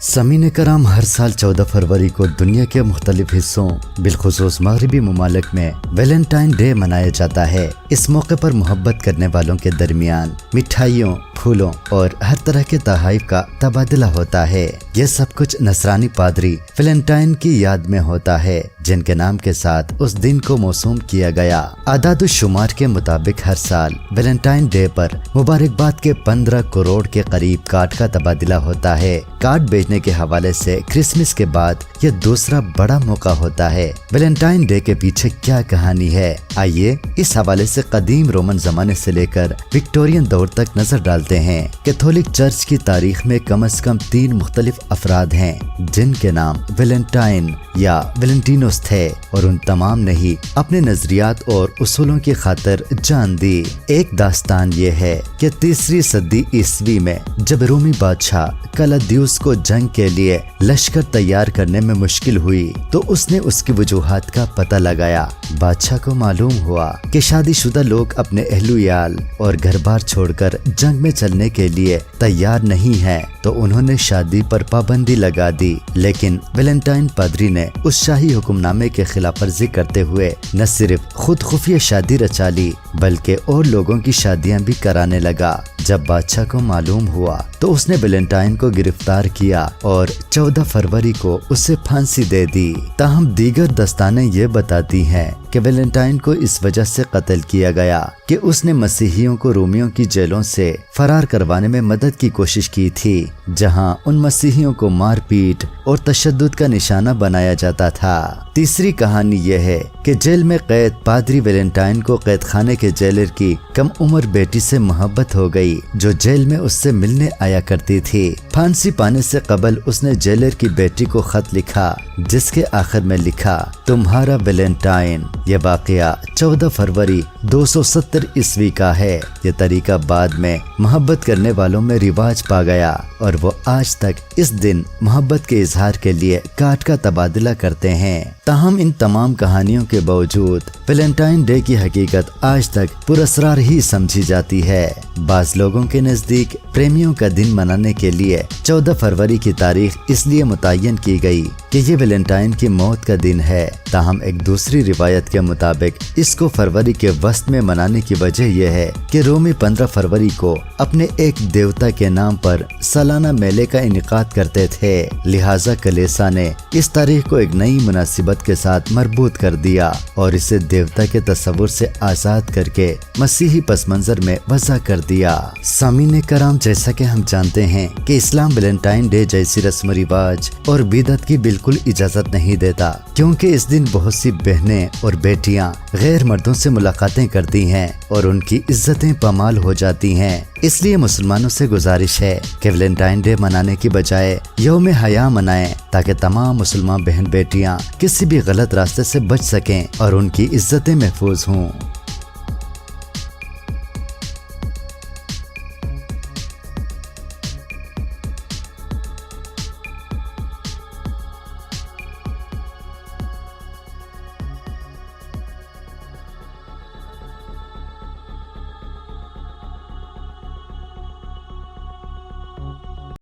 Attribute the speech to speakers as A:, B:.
A: समीन कराम हर साल 14 फरवरी को दुनिया के मुख्तलिफ़ हिस्सों, बिलखसूस मगरबी ममालिक में वेलेंटाइन डे मनाया जाता है। इस मौके पर मोहब्बत करने वालों के दरमियान मिठाइयों, फूलों और हर तरह के तहाइफ का तबादला होता है। ये सब कुछ नसरानी पादरी वैलेंटाइन की याद में होता है, जिनके नाम के साथ उस दिन को मौसूम किया गया। आदाद शुमार के मुताबिक हर साल वेलेंटाइन डे पर मुबारकबाद के 15 करोड़ के करीब कार्ड का तबादला होता है। कार्ड बेचने के हवाले से क्रिसमस के बाद यह दूसरा बड़ा मौका होता है। वेलेंटाइन डे के पीछे क्या कहानी है? आइए इस हवाले कदीम रोमन जमाने से लेकर विक्टोरियन दौर तक नज़र डालते हैं। कैथोलिक चर्च की तारीख में कम अज कम तीन मुख्तलिफ़ अफराद हैं, जिनके नाम वेलेंटाइन या वेलेंटिनोस थे और उन तमाम ने ही अपने नजरियात और उसूलों की खातर जान दी। एक दास्तान ये है कि तीसरी सदी ईस्वी में, जब रोमी बादशाह कलाद्यूस को जंग के लिए लश्कर तैयार करने में मुश्किल हुई तो उसने उसकी वजूहत का पता लगाया। बादशाह को मालूम हुआ कि शादीशुदा लोग अपने अहलुयाल और घर बार छोड़कर जंग में चलने के लिए तैयार नहीं हैं। तो उन्होंने शादी पर पाबंदी लगा दी, लेकिन वेलेंटाइन पादरी ने उस शाही हुक्मनामे के खिलाफ वर्जी करते हुए न सिर्फ़ खुद खुफिया शादी रचा ली, बल्कि और लोगों की शादियाँ भी कराने लगा। जब बादशाह को मालूम हुआ तो उसने वेलेंटाइन को गिरफ़्तार किया और 14 फरवरी को उसे फांसी दे दी। ताहम दीगर दस्ताने ये बताती हैं कि वेलेंटाइन को इस वजह से कत्ल किया गया कि उसने मसीहियों को रोमियों की जेलों से फरार करवाने में मदद की कोशिश की थी। जहाँ उन मसीहियों को मारपीट और तशद का निशाना बनाया जाता था। तीसरी कहानी यह है कि जेल में कैद पादरी वेलेंटाइन को कैद खाने के जेलर की कम उम्र बेटी से मोहब्बत हो गई, जो जेल में उससे मिलने आया करती थी। फांसी पाने से कबल उसने जेलर की बेटी को खत लिखा, जिसके आखिर में लिखा, तुम्हारा वेलेंटाइन ये वाकया 14 फरवरी 270 ईस्वी का है। ये तरीका बाद में मोहब्बत करने वालों में रिवाज पा गया और वो आज तक इस दिन मोहब्बत के इजहार के लिए काट का तबादला करते हैं। ताहम इन तमाम कहानियों के बावजूद वेलेंटाइन डे की हकीकत आज तक पुरस्कार ही समझी जाती है। बाज लोगों के नज़दीक प्रेमियों का दिन मनाने के लिए 14 फरवरी की तारीख इसलिए मुतन की गई कि ये वेलेंटाइन की मौत का दिन है। ताहम एक दूसरी रिवायत के मुताबिक, इसको फरवरी के वस्त में मनाने की वजह यह है कि रोमी 15 फरवरी को अपने एक देवता के नाम पर सालाना मेले का इनका करते थे। लिहाजा कलेसा ने इस तारीख को एक नई मुनासिबत के साथ मरबूत कर दिया और इसे देवता के तस्वुर से आज़ाद करके मसीही पस मंजर में वजह कर दिया। सामी ने कराम जैसा कि हम जानते हैं कि इस्लाम वेलेंटाइन डे जैसी रस्म रिवाज और बिदत की बिल्कुल इजाज़त नहीं देता, क्योंकि इस दिन बहुत सी बहनें और बेटियाँ गैर मर्दों से मुलाकातें करती हैं और उनकी इज्जतें पमाल हो जाती हैं। इसलिए मुसलमानों से गुजारिश है कि वेलेंटाइन डे मनाने की बजाय योम हया मनाएँ, ताकि तमाम मुसलमान बहन बेटियाँ किसी भी गलत रास्ते से बच सकें और उनकी इज्जतें महफूज हों।